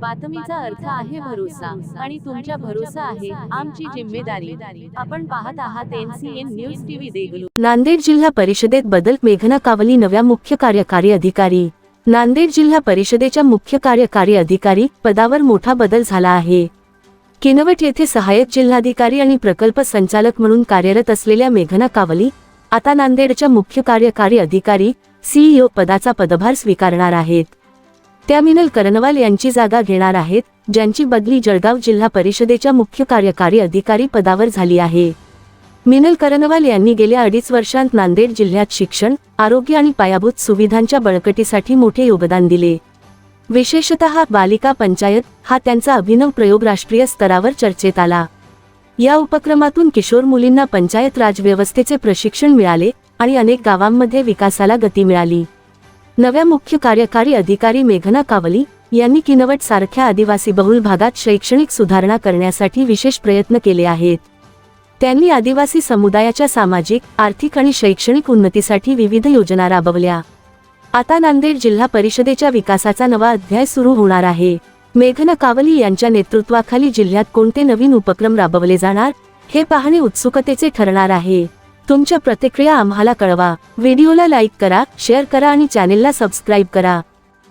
बातमीचा अर्थ आहे भरोसा आणि तुमच्या भरोसा आहे आमची जिम्मेदारी. आपण पाहत आहात NCN news TV Deglur Nanded जिल्हा परिषदेत बदल मेघना कावली नव्या मुख्य कार्यकारी अधिकारी. नांदेड जिल्हा परिषदेच्या मुख्य कार्यकारी अधिकारी पदावर मोठा बदल झाला आहे. किनवट येथे सहाय्यक जिल्हाधिकारी आणि प्रकल्प संचालक म्हणून कार्यरत असलेल्या मेघना कावली आता नांदेडच्या मुख्य कार्यकारी अधिकारी सीईओ पदाचा पदभार स्वीकारणार आहेत. त्या मिनल करनवाल यांची जागा घेणार आहेत ज्यांची बदली जळगाव जिल्हा परिषदेच्या मुख्य कार्यकारी अधिकारी पदावर झाली आहे. मिनल करनवाल यांनी गेल्या अडीच वर्षांत नांदेड जिल्ह्यात शिक्षण आरोग्य आणि पायाभूत सुविधांच्या बळकटीसाठी मोठे योगदान दिले. विशेषतः बालिका पंचायत हा त्यांचा अभिनव प्रयोग राष्ट्रीय स्तरावर चर्चेत आला. या उपक्रमातून किशोर मुलींना पंचायत राज व्यवस्थेचे प्रशिक्षण मिळाले आणि अनेक गावांमध्ये विकासाला गती मिळाली. नव्या मुख्य कार्यकारी अधिकारी मेघना कावली यांनी किनवट सारख्या आदिवासी बहुल भागात शैक्षणिक सुधारणा करण्यासाठी विशेष प्रयत्न केले आहेत. त्यांनी आदिवासी समुदायाच्या सामाजिक आर्थिक आणि शैक्षणिक उन्नतीसाठी विविध योजना राबवल्या. आता नांदेड जिल्हा परिषदेच्या विकासाचा नवा अध्याय सुरू होणार आहे. मेघना कावली यांच्या नेतृत्वाखाली जिल्ह्यात कोणते नवीन उपक्रम राबवले जाणार हे पाहणे उत्सुकतेचे ठरणार आहे. तुमच्या प्रतिक्रिया आम्हाला कळवा. व्हिडिओला लाईक करा शेअर करा आणि चॅनेलला सबस्क्राईब करा.